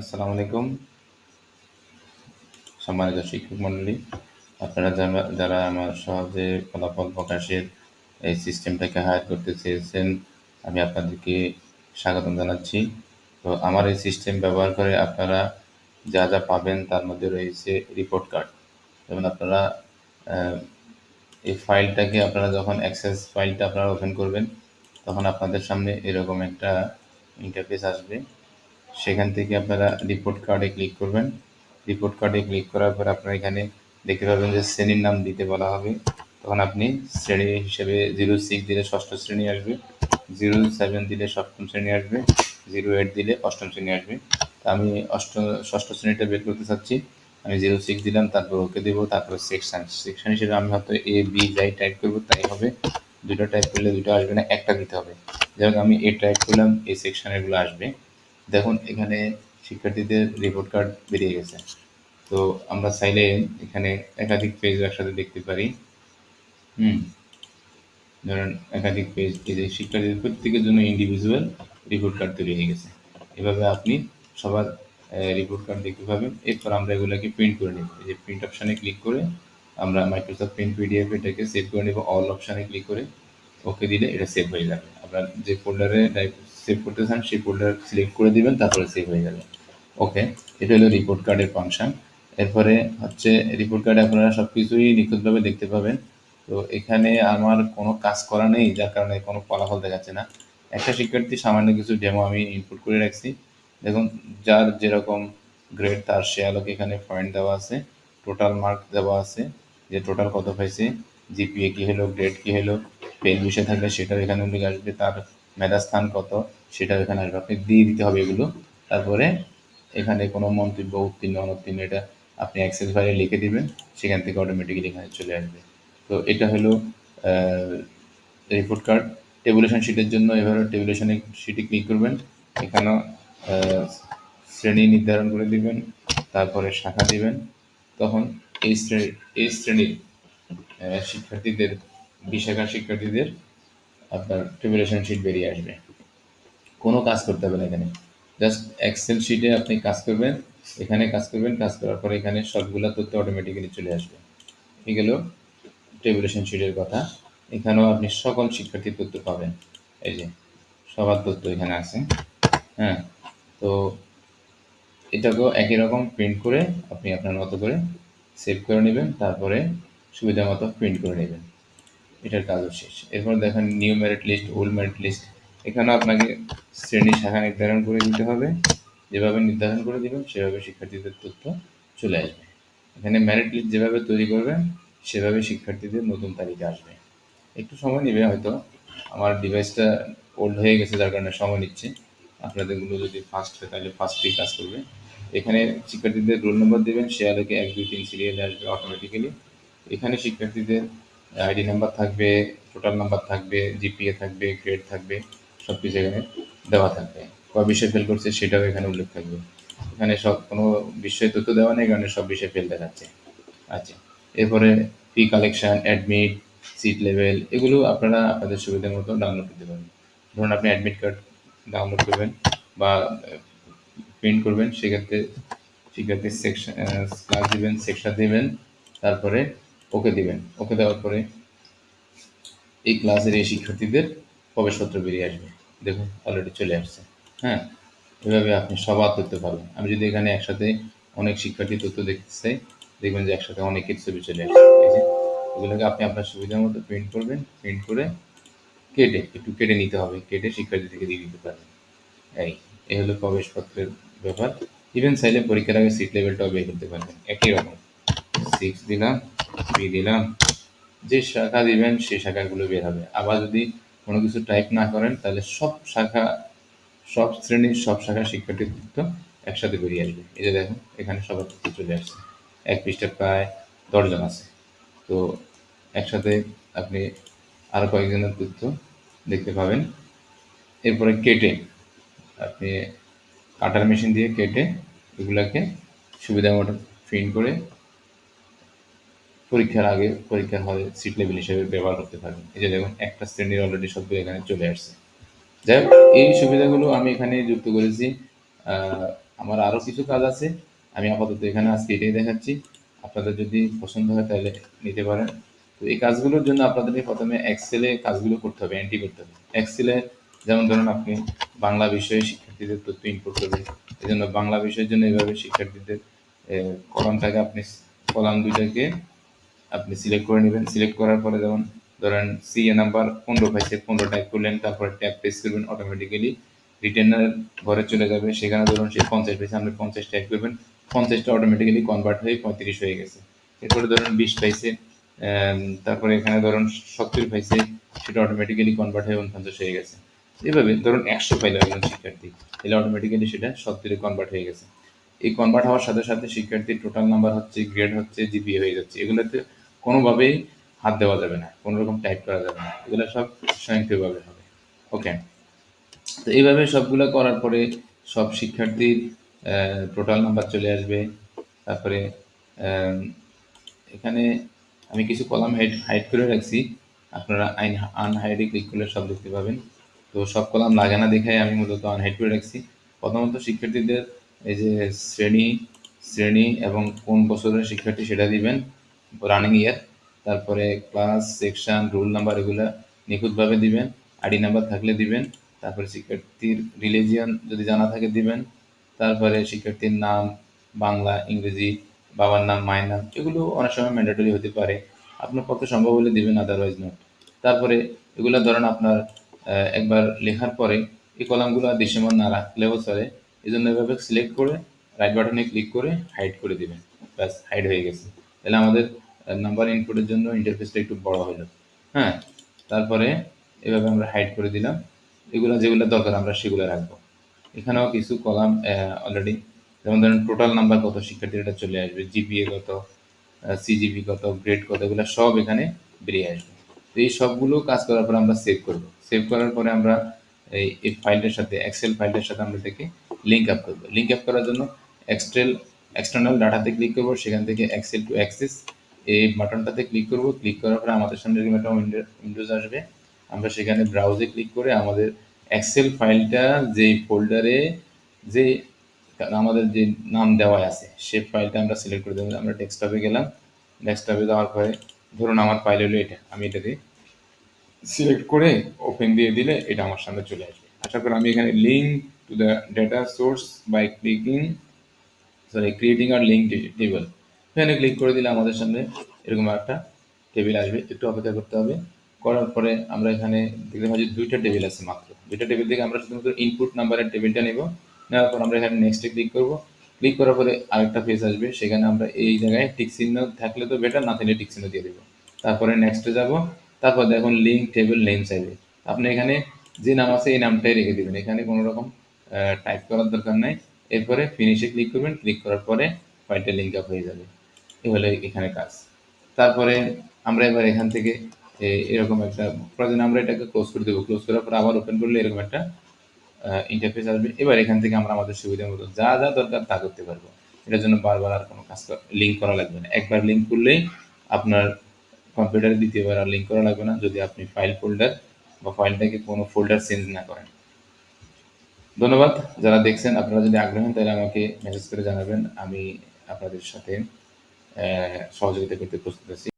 আসসালামু আলাইকুম। সম্মানিত শিক্ষক মণ্ডলী আপনারা যারা যারা আমার সহজে ফলাফল প্রকাশের এই সিস্টেমটাকে হায়ার করতে চেয়েছেন, আমি আপনাদেরকে স্বাগতম জানাচ্ছি। তো আমার এই সিস্টেম ব্যবহার করে আপনারা যা যা পাবেন তার মধ্যে রয়েছে রিপোর্ট কার্ড যেমন আপনারা এই ফাইলটাকে আপনারা যখন অ্যাক্সেস ফাইলটা আপনারা ওপেন করবেন, তখন আপনাদের সামনে এরকম একটা ইন্টারফেস আসবে। সেখান থেকে আপনারা রিপোর্ট কার্ডে ক্লিক করবেন। রিপোর্ট কার্ডে ক্লিক করার পর আপনারা এখানে দেখতে পাবেন যে শ্রেণির নাম দিতে বলা হবে। তখন আপনি শ্রেণি হিসেবে জিরো সিক্স দিলে ষষ্ঠ শ্রেণি আসবে জিরো সেভেন দিলে সপ্তম শ্রেণি আসবে জিরো এইট দিলে অষ্টম শ্রেণি আসবে। তা আমি অষ্ট, ষষ্ঠ শ্রেণীটা বের করতে চাচ্ছি। আমি জিরো সিক্স দিলাম, তারপর ওকে দেবো, তারপর সেকশন সেকশন হিসেবে আমি হয়তো এ বি যাই টাইপ করব, তাই হবে। দুটো টাইপ করলে দুটো আসবে না, একটা দিতে হবে। যেমন আমি এ টাইপ করলাম এই সেকশনেরগুলো আসবে। দেখুন, এখানে শিক্ষার্থীদের রিপোর্ট কার্ড বেরিয়ে গেছে। তো আমরা চাইলে এখানে একাধিক পেজ একসাথে দেখতে পারি। হুম, ধরেন একাধিক পেজ এই যে শিক্ষার্থীদের প্রত্যেকের জন্য ইন্ডিভিজুয়াল রিপোর্ট কার্ড তৈরি হয়ে গেছে। এভাবে আপনি সবার রিপোর্ট কার্ড দেখতে পাবেন। এরপর আমরা এগুলোকে প্রিন্ট করে নেব। এই যে প্রিন্ট অপশানে ক্লিক করে আমরা মাইক্রোসফট প্রিন্ট পিডিএফ এটাকে সেভ করে নেব। অল অপশানে ক্লিক করে ওকে দিলে এটা সেভ হয়ে যাবে। আপনার যে ফোল্ডারে সেভ করতে চান, সেই ফোল্ডার সিলেক্ট করে দিবেন, তারপরে সেভ হয়ে যাবে। ওকে এটা হলো রিপোর্ট কার্ডের ফাংশন এরপরে হচ্ছে রিপোর্ট কার্ডে আপনারা সব কিছুই নিখুঁতভাবে দেখতে পাবেন। তো এখানে আমার কোনো কাজ করা নেই, যার কারণে কোনো ফলাফল দেখাচ্ছে না। একটা শিক্ষার্থী সামান্য কিছু ডেমো আমি ইনপুট করে রাখছি। দেখুন, যার যেরকম গ্রেড তার সে আলোকে এখানে পয়েন্ট দেওয়া আছে টোটাল মার্ক দেওয়া আছে, যে টোটাল কত পাইছে জিপিএ কী হলো গ্রেড কী হলো ফেল বিষয় থাকলে সেটাও এখানে উল্লেখ আসবে, তার মেধাস্থান কত, সেটাও এখানে আসবে। আপনি দিয়ে দিতে হবে এগুলো। তারপরে এখানে কোনো মন্তব্য, উত্তীর্ণ, অনুত্তীর্ণ, এটা আপনি অ্যাক্সেস ফাইলে লিখে দিবেন, সেখান থেকে অটোমেটিক্যালি এখানে চলে আসবে। তো এটা হলো রিপোর্ট কার্ড টেবুলেশন শিটের জন্য এভাবে টেবুলেশনে শিটে ক্লিক করবেন। এখানেও শ্রেণি নির্ধারণ করে দিবেন, তারপরে শাখা দিবেন। তখন এই শ্রেণি এই শ্রেণির শিক্ষার্থীদের বিশাখার শিক্ষার্থীদের আপনার টেবুলেশন শিট বেরিয়ে আসবে। কোনো কাজ করতে হবে না এখানে। জাস্ট এক্সেল শিটে আপনি কাজ করবেন, এখানে কাজ করবেন, কাজ করার পরে এখানে সবগুলো তথ্য অটোমেটিক্যালি চলে আসবে। এই গেল টেবুলেশন শিটের কথা। এখানেও আপনি সকল শিক্ষার্থীর তথ্য পাবেন। এই যে, সবার তথ্য এখানে আছে। হ্যাঁ তো এটাকেও একই রকম প্রিন্ট করে আপনি আপনার মতো করে সেভ করে নেবেন, তারপরে সুবিধা মতো প্রিন্ট করে নেবেন। এটার কাজও শেষ। এরপর দেখেন new merit list old merit list এখানেও আপনাকে শ্রেণি শাখা নির্ধারণ করে দিতে হবে। যেভাবে নির্ধারণ করে দেবেন, সেভাবে শিক্ষার্থীদের তথ্য চলে আসবে। এখানে মেরিট লিস্ট যেভাবে তৈরি করবেন, সেভাবে শিক্ষার্থীদের নতুন তালিকা আসবে। একটু সময় নেবে হয়তো। আমার ডিভাইসটা ওল্ড হয়ে গেছে, যার কারণে সময় নিচ্ছে। আপনাদেরগুলো যদি ফার্স্ট হয়, তাহলে ফাস্টই কাজ করবে। এখানে শিক্ষার্থীদের রোল নম্বর দেবেন, সে আলোকে এক, দুই, তিন সিরিয়ালে আসবে অটোমেটিক্যালি এখানে শিক্ষার্থীদের আইডি নাম্বার থাকবে টোটাল নাম্বার থাকবে জিপিএ থাকবে গ্রেড থাকবে সব কিছু এখানে দেওয়া থাকবে। ক বিষয় ফেল করছে সেটাও এখানে উল্লেখ থাকবে। এখানে সব, কোনো বিষয় তথ্য দেওয়া নেই কারণে সব বিষয় ফেল দেখাচ্ছে। আচ্ছা এরপরে fee collection admit seat level এগুলো আপনারা আপনাদের সুবিধা মতো ডাউনলোড করতে পারেন। ধরুন আপনি অ্যাডমিট কার্ড ডাউনলোড করবেন বা প্রিন্ট করবেন, সেক্ষেত্রে শিক্ষার্থীর সেকশন ক্লাস দেবেন সেকশন দেবেন, তারপরে ওকে দিবেন। ওকে দেওয়ার পরে এই ক্লাসের এই শিক্ষার্থীদের প্রবেশপত্র বেরিয়ে আসবে। দেখুন অলরেডি চলে আসছে। হ্যাঁ এভাবে আপনি সবার তথ্য পাবেন। আমি যদি এখানে একসাথে অনেক শিক্ষার্থী তথ্য দেখতে চাই, দেখবেন যে একসাথে অনেকের ছবি চলে আসছে। এই এগুলোকে আপনি আপনার সুবিধা মতো প্রিন্ট করবেন। প্রিন্ট করে কেটে, একটু কেটে নিতে হবে। কেটে শিক্ষার্থী থেকে দিয়ে দিতে পারবেন। এই এই হলো প্রবেশপত্রের ব্যাপার। ইভেন চাইলে পরীক্ষার আগে সিট লেভেলটাও বের করতে পারবেন। একই রকম। সিক্স দিলাম। বি দিলাম। যে শাখা দিবেন সেই শাখাগুলো বের হবে। আবার যদি কোনো কিছু টাইপ না করেন, তাহলে সব শাখা, সব শ্রেণির সব শাখার শিক্ষার্থীর তথ্য একসাথে বেরিয়ে আসবে। এই যে দেখুন, এখানে সবার তথ্য চলে আসছে। এক পৃষ্ঠা প্রায় দশজন আছে। তো একসাথে আপনি আরও কয়েকজনের তথ্য দেখতে পাবেন। এরপরে কেটে আপনি কাটার মেশিন দিয়ে কেটে এগুলাকে সুবিধা মতো প্রিন্ট করে পরীক্ষার আগে পরীক্ষার হলে সিট লেভেল হিসেবে ব্যবহার করতে পারবেন। এই যে দেখুন, একটা শ্রেণির অলরেডি সবগুলো এখানে চলে আসছে। যাই হোক, এই সুবিধাগুলো আমি এখানে যুক্ত করেছি। আমার আরও কিছু কাজ আছে। আমি আপাতত এখানে আজকে এটাই দেখাচ্ছি। আপনাদের যদি পছন্দ হয় তাহলে নিতে পারেন। তো এই কাজগুলোর জন্য আপনাদেরকে প্রথমে এক্সেলে কাজগুলো করতে হবে এন্ট্রি করতে হবে। এক্সেলে যেমন ধরুন, আপনি বাংলা বিষয়ে শিক্ষার্থীদের তথ্য ইনপুট করবেন। এই জন্য বাংলা বিষয়ের জন্য এইভাবে শিক্ষার্থীদের কলামটাকে আপনি, কলাম দুইটাকে আপনি সিলেক্ট করে নেবেন। সিলেক্ট করার পরে যেমন ধরেন সি এ নাম্বার পনেরো পাইছে, পনেরো টাইপ করলেন, তারপরে ট্যাপ প্রেস করবেন অটোমেটিক্যালি রিটার্নার ঘরে চলে যাবে। সেখানে ধরুন সে পঞ্চাশ পাইছে, আপনি পঞ্চাশ টাইপ করবেন। পঞ্চাশটা অটোমেটিক্যালি কনভার্ট হয়ে পঁয়ত্রিশ হয়ে গেছে। এরপরে ধরুন বিশ পাইছে তারপরে এখানে ধরুন সত্তর পাইছে, সেটা অটোমেটিক্যালি কনভার্ট হয়ে উনপঞ্চাশ হয়ে গেছে। এভাবে ধরুন একশো পাইলো একজন শিক্ষার্থী। তাহলে অটোমেটিক্যালি সেটা সত্তরে কনভার্ট হয়ে গেছে। এই কনভার্ট হওয়ার সাথে সাথে শিক্ষার্থীর টোটাল নাম্বার হচ্ছে গ্রেড হচ্ছে জিপিএ হয়ে যাচ্ছে। এগুলোতে কোনোভাবেই হাত দেওয়া যাবে না কোনো রকম টাইপ করা যাবে না। এগুলো সব স্বয়ংক্রিয়ভাবে হবে। ওকে তো এইভাবে সবগুলো করার পরে সব শিক্ষার্থীর টোটাল নাম্বার চলে আসবে। তারপরে এখানে আমি কিছু কলাম হাইড হাইড করে রাখছি। আপনারা আইন আনহাইডে ক্লিক করলে সব দেখতে পাবেন। তো সব কলাম লাগে না দেখাই আমি মূলত আনহাইড করে রাখছি। প্রথমত শিক্ষার্থীদের এই যে শ্রেণি শ্রেণি এবং কোন বছরের শিক্ষার্থী সেটা দিবেন। রানিং ইয়ার তারপরে ক্লাস সেকশন রোল নাম্বার এগুলো নিখুঁতভাবে দিবেন আইডি নাম্বার থাকলে দিবেন, তারপরে শিক্ষার্থীর রিলিজিয়ান যদি জানা থাকে দিবেন, তারপরে শিক্ষার্থীর নাম, বাংলা, ইংরেজি, বাবার নাম, মায়ের নাম, এগুলো অনেক সময় ম্যান্ডেটরি হতে পারে। আপনার পক্ষে সম্ভব হলে দিবেন আদারওয়াইজ নট তারপরে এগুলো ধরেন আপনার একবার লেখার পরে এই কলামগুলো দৃশ্যমান না রাখলেও চলে এই জন্য এভাবে সিলেক্ট করে রাইট বাটনে ক্লিক করে হাইড করে দিবেন। ব্যাস হাইড হয়ে গেছে। তাহলে আমাদের নাম্বার ইনপুটের জন্য ইন্টারফেসটা একটু বড় হয়ে যাবে। হ্যাঁ? তারপরে এভাবে আমরা হাইড করে দিলাম। এগুলো যেগুলো দরকার, আমরা সেগুলো রাখব। এখানেও কিছু কলাম অলরেডি যেমন ধরেন টোটাল নাম্বার কত, শিক্ষার্থীর এটা চলে আসবে জিপিএ কত সিজিপি কত গ্রেড কত, এগুলো সব এখানে বেরিয়ে আসবে। তো এই সবগুলো কাজ করার পর আমরা সেভ করব। সেভ করার পরে আমরা এই এই ফাইলটার সাথে এক্সেল ফাইলটার সাথে আমরা এটাকে লিঙ্ক আপ করব। লিঙ্ক আপ করার জন্য এক্সটেল এক্সটার্নাল ডাটাতে ক্লিক করব, সেখান থেকে এক্সেল টু অ্যাক্সেস এই বাটনটাতে ক্লিক করব ক্লিক করার পরে আমাদের সামনে এরকম একটা উইন্ডোজ আসবে। আমরা সেখানে ব্রাউজে ক্লিক করে আমাদের এক্সেল ফাইলটা যে ফোল্ডারে যে আমাদের যে নাম দেওয়া আছে, সে ফাইলটা আমরা সিলেক্ট করে দেবো আমরা ডেস্কটপে গেলাম। ডেস্কটপে যাওয়ার পরে ধরুন আমার ফাইল হলো এটা, আমি এটাতে সিলেক্ট করে ওপেন দিয়ে দিলে এটা আমার সামনে চলে আসবে। আশা করি আমি এখানে link to the data source by clicking sorry creating R link table এখানে ক্লিক করে দিলে আমাদের সামনে এরকম একটা টেবিল আসবে। একটু অপেক্ষা করতে হবে। করার পরে আমরা এখানে দেখতে পাচ্ছি দুইটা টেবিল আছে মাত্র। দুইটা টেবিল থেকে আমরা শুধুমাত্র ইনপুট নাম্বারের টেবিলটা নেব। নেওয়ার পর আমরা এখানে নেক্সটে ক্লিক করব। ক্লিক করার পরে আরেকটা পেজ আসবে। সেখানে আমরা এই জায়গায় টিক চিহ্ন থাকলে তো বেটার না থাকলে টিক চিহ্ন দিয়ে দেবো। তারপরে নেক্সটে যাব। তারপর দেখুন লিঙ্ক টেবিল নেম চাইবে আপনি এখানে যে নাম আছে এই নামটাই রেখে দেবেন। এখানে কোনো রকম টাইপ করার দরকার নাই। এরপরে ফিনিশে ক্লিক করবেন ক্লিক করার পরে ফাইলটা লিঙ্ক আপ হয়ে যাবে। এ হলো এখানে কাজ। তারপরে আমরা এবার এখান থেকে এরকম একটা প্রয়োজন আমরা এটাকে ক্লোজ করে দেবো। ক্লোজ করার পর আবার ওপেন করলে এরকম একটা ইন্টারফেস আসবে। এবার এখান থেকে আমরা আমাদের সুবিধা মতো যা যা দরকার তা করতে পারব। এটার জন্য বারবার আর কোনো কাজ লিঙ্ক করা লাগবে না। একবার লিঙ্ক করলেই আপনার কম্পিউটারে দ্বিতীয়বার আর লিঙ্ক করা লাগবে না। যদি আপনি ফাইল ফোল্ডার বা ফাইলটাকে কোনো ফোল্ডার চেঞ্জ না করেন। ধন্যবাদ। যারা দেখছেন, আপনারা যদি আগ্রহ হন, তাহলে আমাকে মেসেজ করে জানাবেন। আমি আপনাদের সাথে সহযোগিতা করতে প্রস্তুত আছি।